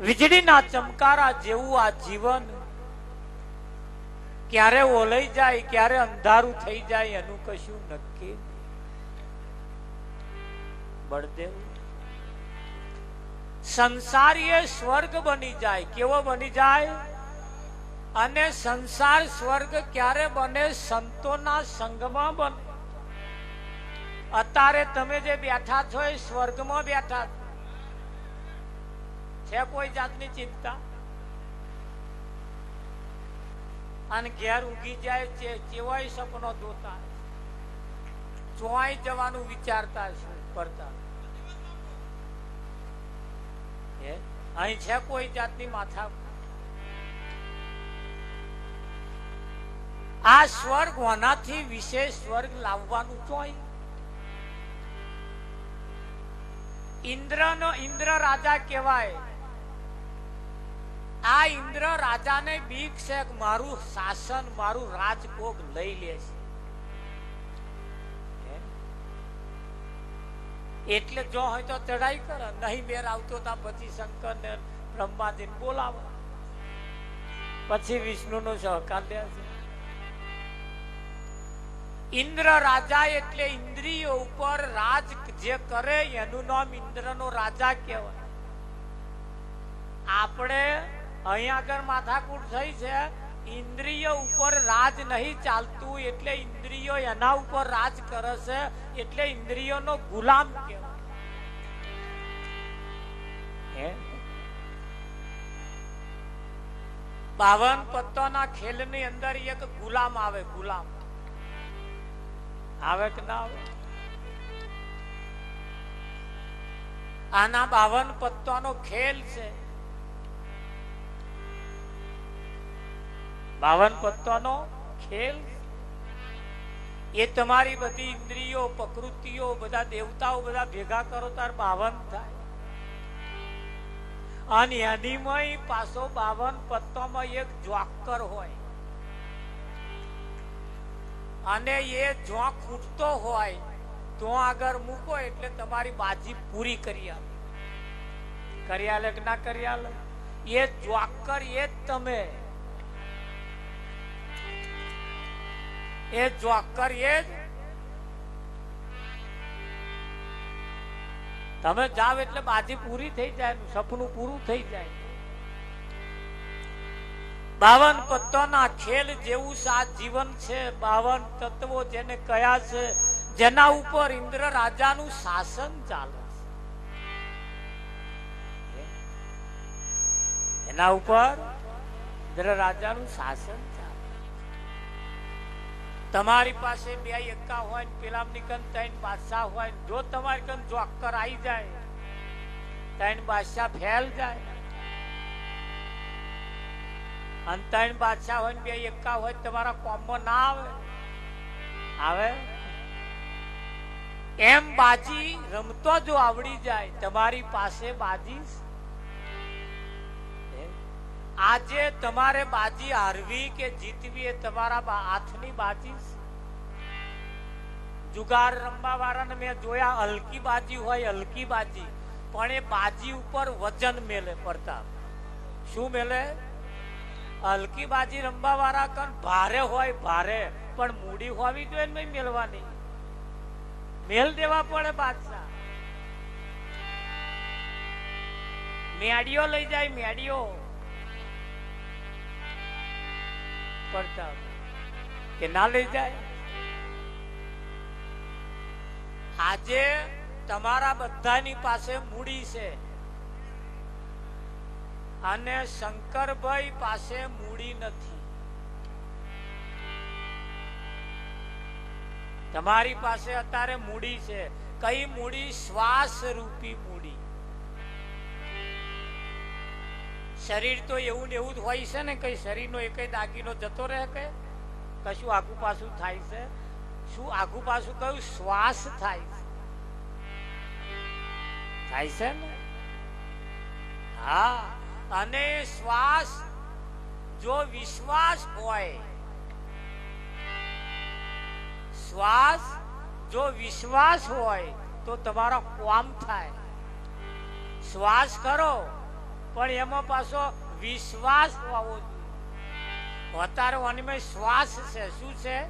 વીજળીના ચમકારા જેવું આ જીવન ક્યારે ઓલઈ જાય, ક્યારે અંધારું થઈ જાય, એનું કશું નક્કી. બળદેવ સંસારી એ સ્વર્ગ બની જાય, કેવો બની જાય? અને સંસાર સ્વર્ગ ક્યારે બને? સંતોના સંગમાં બને. અત્યારે તમે જે બેઠા છો એ સ્વર્ગમાં બેઠા છો. છે કોઈ જાતની ચિંતા? અને ઘેર ઊંઘી જાય છે, ચેવાય સપનો જોતા ચોવાઈ જવાનું વિચારતા કરતા અહીં છે કોઈ જાતની માથા? આ સ્વર્ગ હોનાથી વિશેષ સ્વર્ગ લાવવાનું ચોય. ઇન્દ્રનો ઇન્દ્ર રાજા કહેવાય. આ ઇન્દ્ર રાજાને બીક છે મારું શાસન, મારું રાજભોગ લઈ લે છે. એટલે જો હોય તો ચડાઈ કરે, નહીં મેર આવતો તા પછી શંકર ને બ્રહ્માજી બોલાવો. પછી વિષ્ણુ નો સહકાર લે છે. ઇન્દ્ર રાજા એટલે ઇન્દ્રિયો ઉપર રાજ જે કરે, એનું નામ ઇન્દ્રનો રાજા કહેવાય. આપણે અહીંયા આગળ માથાકૂટ થઈ છે. ઇન્દ્રિય ઉપર રાજ નહીં ચાલતું એટલે ઇન્દ્રિયો એના ઉપર રાજ કરે છે. એટલે ઇન્દ્રિયોનો ગુલામ કહેવાય? બાવન પત્તોના ખેલની અંદર એક ગુલામ આવે ગુલામ. આવે કે ના આવે? આના બાવન પત્તાનો ખેલ છે. બાવન પત્તાનો ખેલ. એ તમારી બધી ઇન્દ્રિયો, પ્રકૃતિઓ, બધા દેવતાઓ બધા ભેગા કરો તાર બાવન થાય. અને એનીમય પાછો બાવન પત્તામાં એક જોકર હોય. અને એ જો ખૂટતો હોય, તો આગળ મૂકો એટલે તમારી બાજી પૂરી કરી આપે. કરી આલે કે ના કરી આલે એ જોકર એ જ તમે. એ જોકર એ તમે જાવ એટલે બાજી પૂરી થઈ જાય, સપનું પૂરું થઈ જાય. બાવન પત્તોના ખેલ જેવું આ જીવન છે. બાવન તત્વો જેને કયા છે, જેના ઉપર ઇન્દ્ર રાજાનું શાસન ચાલે એના ઉપર ઇન્દ્ર રાજાનું શાસન તમારી પાસે બે એકા હોય ને પેલા કન બાદશાહ હોય જો તમારી કન જોકર આવી જાય, ત્રણ બાદશાહ ફેલ જાય અને ત્રણ બાદશાહ હોય ને બે એકા હોય તમારા કોમમાં ના આવે આવે એમ બાજી રમતો જો આવડી જાય, તમારી પાસે બાજી. આજે તમારે બાજી હારવી કે જીતવી એ તમારા હાથની બાજી જુગાર રમવા વાળાને મેં જોયા, હલકી બાજી હોય, હલકી બાજી. પણ એ બાજી ઉપર વજન મેલે પડતા. શું મેલે? હલકી બાજી રમવા વાળા કણ ભારે હોય, ભારે. પણ મૂડી હોવી જોઈએ ને ભાઈ મેલવાની? મેલ દેવા પડે બાદશાહ. મેડિયો લઈ જાય મેડીઓ પડતા કે ના લઈ જાય? આજે તમારા બધાની પાસે મૂડી છે. અને શંકરભાઈ પાસે મૂડી નથી. તમારી પાસે અત્યારે મૂડી છે. કઈ મૂડી? શ્વાસ રૂપી મૂડી. શરીર તો એવું ને એવું જ હોય છે ને કઈ શરીરનો એક દાગીનો જતો રહે કે? કશું આખું પાછું થાય છે? શું આખું પાછું કયું? શ્વાસ થાય છે. થાય છે ને? હા. અને શ્વાસ, જો વિશ્વાસ હોય, શ્વાસ, જો વિશ્વાસ હોય, તો તમારો કોમ થાય. શ્વાસ કરો. પણ એમાં પાછો વિશ્વાસ હોવો જોઈએ. અત્યારે અનિમય શ્વાસ છે. શું છે?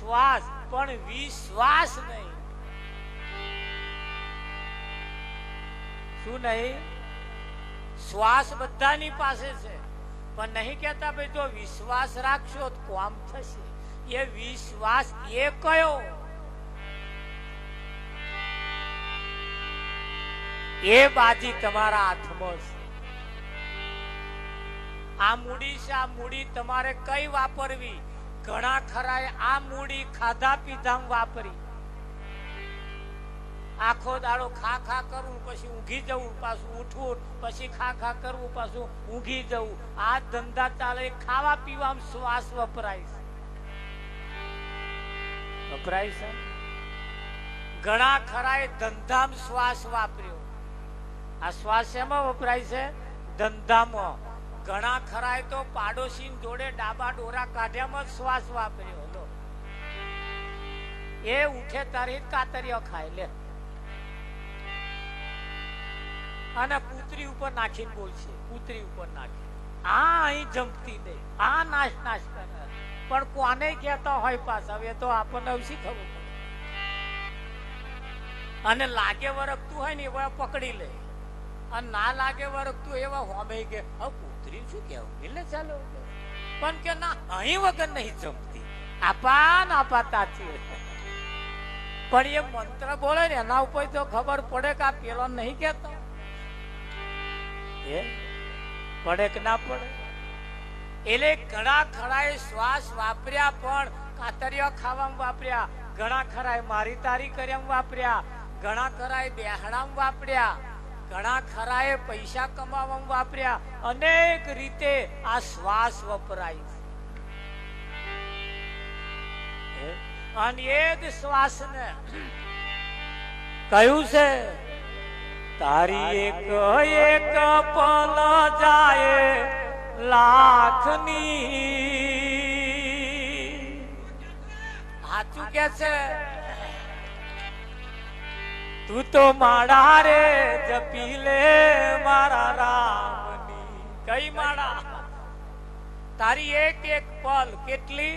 શ્વાસ. પણ વિશ્વાસ નહીં. શું નહીં? શ્વાસ બધાની પાસે છે. પણ નહીં કહેતા ભાઈ, જો વિશ્વાસ રાખશો તો કામ થશે. એ વિશ્વાસ એ કયો? એ બાજી તમારા હાથમાં છે. આ મૂડી છે, આ મૂડી તમારે કઈ વાપરવી? ઘણા ખરાએ આ મૂડી ખાધા પીધામ વાપરી. આખો દાડો ખા ખા કરવું પછી ઊંઘી જવું પાછું ઉઠવું પછી ખા ખા કરવું પાછું ઊંઘી જવું આ ધંધા ચાલે, ખાવા પીવામાં શ્વાસ વપરાય છે. વપરાય છે? ઘણા ખરાએ ધંધામાં શ્વાસ વાપર્યો. આ શ્વાસ એમાં વપરાય છે? ધંધામાં. ઘણા ખરાય તો પાડોશી જોડે ડાબા ડોરા કાઢ્યામાં શ્વાસ વાપર્યો. હતો એ ઉઠે તારી કાતરીઓ ખાય, લે. અને પુત્રી ઉપર નાખીને બોલશે, પુત્રી ઉપર નાખી. આ અહીં જમતી નહીં આ નાશ નાશ કરે. પણ કોને કહેતા હોય પાસ હવે તો આપણને શી ખબર પડે? અને લાગે વરખતું હોય ને એવા પકડી લે. અને ના લાગે વરખતું એવા હોમે કે હવે પુત્રી છું કેવું? એટલે ચાલો. પણ કે ના, અહીં વગર નહીં જમતી. આપાન આપાતા છે પણ એ મંત્ર બોલે ને, એના ઉપર તો ખબર પડે કે આ પેલો નહીં કેતો પડે કે ના પડે? એટલે ઘણા ખરાએ શ્વાસ વાપર્યા, પણ કાતરિયા ખાવામાં વાપર્યા. ઘણા ખરાએ મારી તારી કર્યા વાપર્યા. ઘણા ખરાએ બેહણામાં વાપર્યા. ઘણા ખરાએ પૈસા કમાવામાં વાપર્યા. અનેક રીતે આ શ્વાસ વપરાય. અને એ જ શ્વાસને કયું છે, તારી એક એક પલ જાય લાખની. સાચું કે છે. તું તો માળા રે, જપી લે મારા રામની. કઈ માળા? તારી એક એક પલ, કેટલી?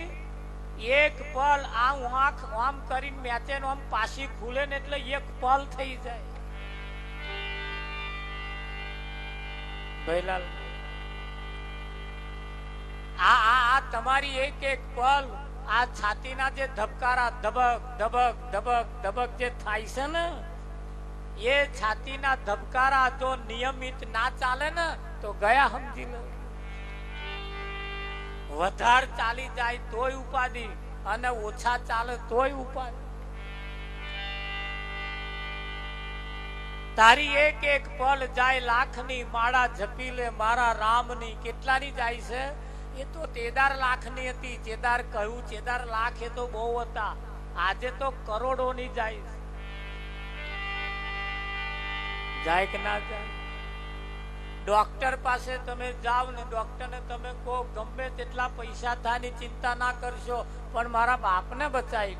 એક પલ આ આંખ આમ કરીને મેચે આમ પાછી ખુલે ને એટલે એક પલ થઈ જાય. ભૈલાલ આ આ તમારી એક એક પલ, આ છાતીના જે ધબકારા ધબક ધબક ધબક ધબક જે થાય છે ને એ છાતીના ધબકારા જો નિયમિત ના ચાલે ને, તો ગયા સમજી લો. વધાર ચાલી જાય તોય ઉપાધિ અને ઓછા ચાલે તોય ઉપાધિ. તારી એક એક પલ જાય લાખની માળા જપી લે, મારા રામની કેટલાની જાય છે? એ તો તેદાર લાખની હતી ચેદાર કહ્યું ચેદાર લાખ એ તો બહુ હતા. આજે તો કરોડોની જાય છે. જાય કે ના જાય? ડોક્ટર પાસે તમે જાઓ ને ડોક્ટરને તમે કહો, ગમે તેટલા પૈસા થાની ચિંતા ના કરશો, પણ મારા બાપને બચાવી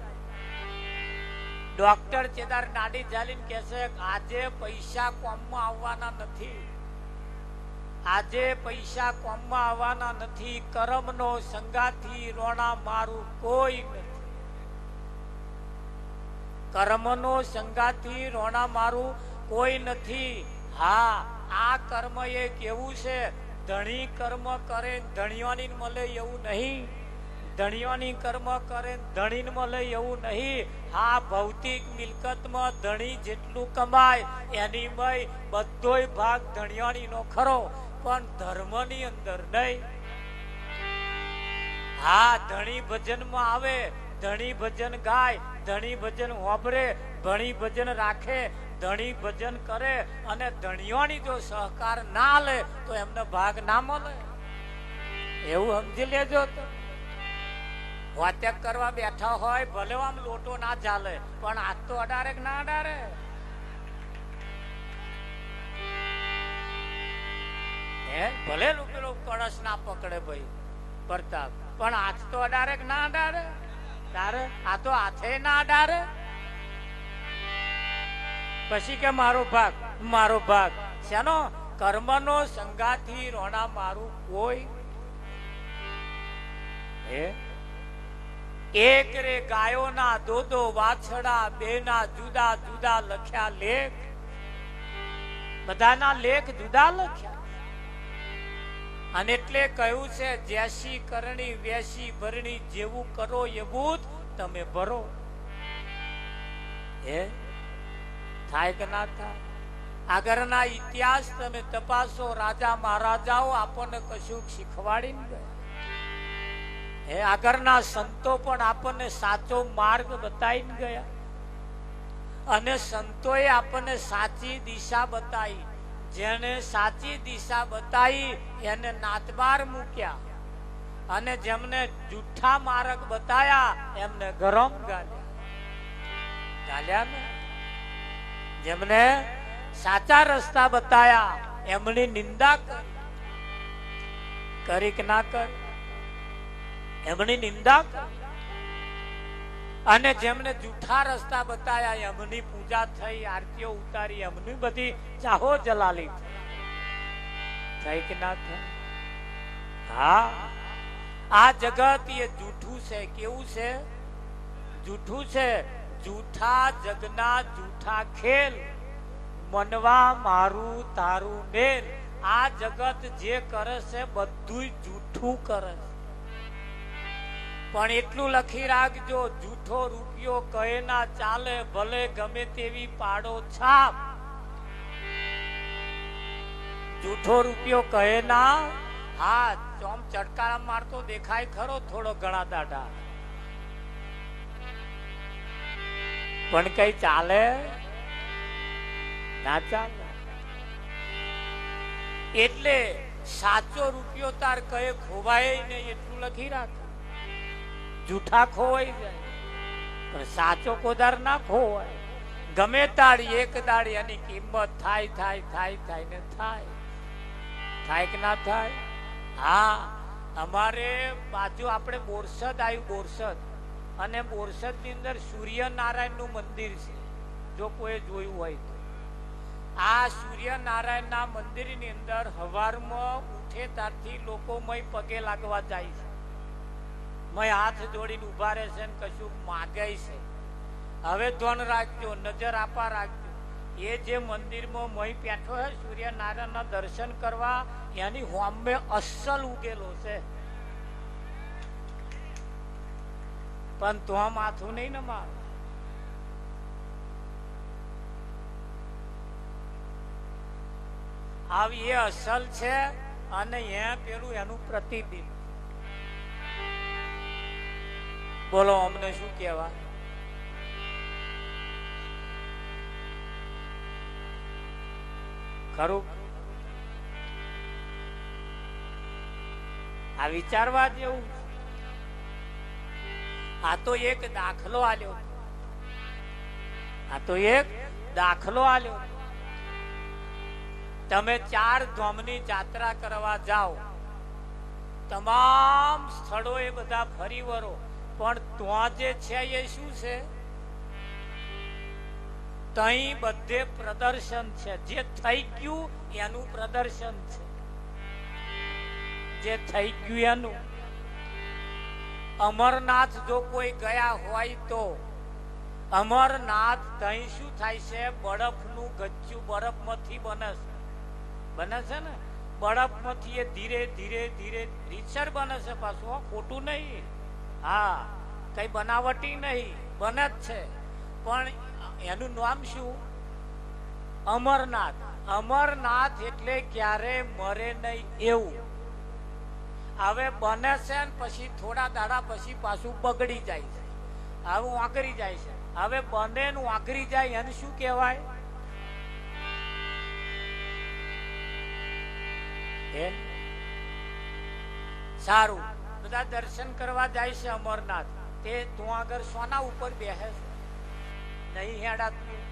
ડોક્ટર ચેદાર નાડી ઝાલીને કહેશે, આજે પૈસા કોમમાં આવવાના નથી. આજે પૈસા કોમમાં આવવાના નથી. કરમનો સંગાથી રોણા મારું કોઈ નથી. કર્મનો સંગાથી રોણા મારું કોઈ નથી. હા, આ કર્મ એ કેવું છે? ધણી કર્મ કરે, ધણીઓની મળે એવું નહીં. ધણીઓની કર્મ કરે, ધણી મળે એવું નહીં. હા, ભૌતિક મિલકતમાં ધણી જેટલું કમાય, એની મય બધોય ભાગ ધણીઓની નો ખરો. પણ ધર્મની અંદર નહીં. હા, ધણી ભજનમાં આવે, ધણી ભજન ગાય, ધણી ભજન હોભરે ધણી ભજન રાખે ધણી ભજન કરે અને ધણીઓની જો સહકાર ના લે, તો એમને ભાગ ના મળે. એવું સમજી લેજો તો. વાત્યા કરવા બેઠા હોય, ભલે આમ લોટો ના ચાલે, પણ આજ તો અડારે ના અડારે? હે? ભલે પેલો કળશ ના પકડે ભાઈ, પ્રતાપ, પણ આજ તો અડારે ના અડારે? તારે? આ તો હાથે ના અડારે? પછી કે મારો ભાગ? મારો ભાગ. શાનો? કર્મનો સંગાથી રોણા મારું કોઈ હે? એક રે ગાયોના દો દો વાછડા, બેના જુદા જુદા લખ્યા લેખ. બધાના લેખ જુદા લખ્યા. અને એટલે કહ્યું છે, જેસી કરણી, વેસી ભરણી, જેવું કરો એવું તમે ભરો. હે? થાય કે ના થાય? આગળના ઇતિહાસ તમે તપાસો, રાજા મહારાજાઓ આપણને કશું શીખવાડી આગળના સંતો પણ આપણને સાચો માર્ગ બતાવી ગયા. અને સંતોએ આપણને સાચી દિશા બતાવી. જેને સાચી દિશા બતાવી, એને નાતબાર મૂક્યા. અને જેમને જૂઠા માર્ગ બતાયા, એમને ગરમ ગાલ્યા ગાલ્યા ને? જેમને સાચા રસ્તા બતાયા, એમની નિંદા કરી. કે ના કરી? એમની નિંદા અને જેમને જૂઠા રસ્તા બતાયા, એમની પૂજા થઈ, આરતીઓ ઉતારી, એમની બધી ચાહો જલાલી. થઈ કે ના થઈ? હા. આ જગત એ જૂઠું છે, કેવું છે? જૂઠું છે. જૂઠા જગના જૂઠા ખેલ. મનવા મારું તારું મેલ આ જગત જે કરે છે બધું જૂઠું કરે છે. પણ એટલું લખી રાખજો, જૂઠો રૂપિયો કહે ના ચાલે, ભલે ગમે તેવી પાડો છાપ. જૂઠો રૂપિયો કહે ના? હા, ચોમ ચટકારા મારતો દેખાય ખરો થોડો ઘણા દાઢા. પણ કઈ ચાલે? ના ચાલે. એટલે સાચો રૂપિયો તાર કહે ખોવાય નહીં એટલું લખી રાખ. જૂઠા ખોવાઈ જાય. પણ સાચો કોદાર ના ખોવાય. ગમે તાળી, એક દાળી એની કિંમત થાય થાય થાય થાય ને થાય. થાય કે ના થાય? હા, અમારે બાજુ આપણે બોરસદ આવ્યું, બોરસદ. અને બોરસદની અંદર સૂર્યનારાયણનું મંદિર છે. જો કોઈ જોયું હોય તો. આ સૂર્યનારાયણ ના મંદિરની અંદર હવારમાં ઉઠે ત્યારથી લોકો મય પગે લાગવા જાય છે. મય હાથ જોડીને ઊભા રહેશે ને કશું માગે છે. હવે ધ્વન રાખજો, નજર આપા રાખજો. એ જે મંદિરમાં મય બેઠો છે, સૂર્યનારાયણના દર્શન કરવા, એની હોમે અસલ ઉગેલો છે. પણ તો માથું નહીં ને માર આવી એ અસલ છે અને એ પેલું એનું પ્રતિબિંબ. બોલો, અમને શું કહેવા? ખરું? આ વિચારવા જેવું. આ તો એક દાખલો આલ્યો. આ તો એક દાખલો આલ્યો. તમે ચાર ધોમની જાત્રા કરવા જાઓ. તમામ સ્થળો એ બધા ફરી વરો પણ ત્યાં જે છે એ શું છે? તઈ બધે પ્રદર્શન છે. જે થઈ ગયું એનું પ્રદર્શન છે. જે થઈ ગયું એનું. અમરનાથ જો કોઈ ગયા હોય તો અમરનાથ તહીં શું થાય છે? બરફનું ગચ્ચું બરફમાંથી બને છે. બને છે ને? બરફમાંથી એ ધીરે ધીરે ધીરે રીતસર બને છે પાછું ખોટું નહીં. હા, કઈ બનાવટી નહીં, બને જ છે. પણ એનું નામ શું? અમરનાથ. અમરનાથ એટલે ક્યારે મરે નહીં એવું. હવે બને છે ને પછી થોડા દાડા પછી પાછું બગડી જાય છે. હવે વાંકરી જાય છે. હવે બને નું વાંકરી જાય એને શું કહેવાય? સારું. બધા દર્શન કરવા જાય છે અમરનાથ. તે તું આગળ સોના ઉપર બેસે નહીં હેડાતું.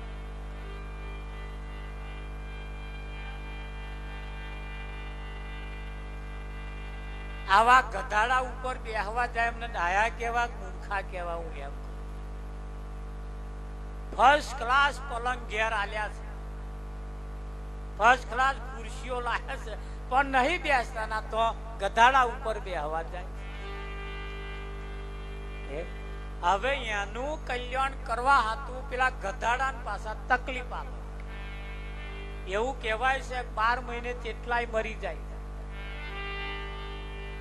આવા ગધાડા ઉપર બેહવા જાય એમને ડાયા કેવા, મૂર્ખા કેવા હું એમ ફર્સ્ટ ક્લાસ પલંગ ઘેર આલ્યા છે. ફર્સ્ટ ક્લાસ ખુરશીઓ લાવે છે. પણ નહીં બેસતા ના તો ગધાડા ઉપર બેહવા જાય હવે એનું કલ્યાણ કરવા હતું પેલા ગધાડા પાછા તકલીફ આપે એવું કહેવાય છે, બાર મહિને તેટલાય મરી જાય.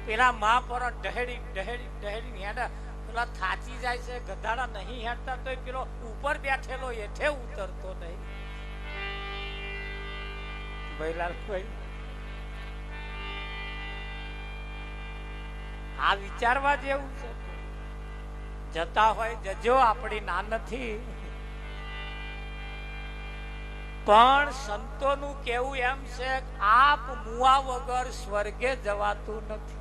પેલા મા પર ડહેડી ડહેડી ડહેડી હેડા. પેલા થાચી જાય છે, ગધાડા નહીં હેડતા તો પેલો ઉપર બેઠેલો હેઠે ઉતરતો નહીં. ભૈલાલ ભાઈ આ વિચારવા જેવું છે. જતા હોય, જજો આપણી ના નથી. પણ સંતોનું કેવું એમ છે આપ મુવા વગર સ્વર્ગે જવાતું નથી.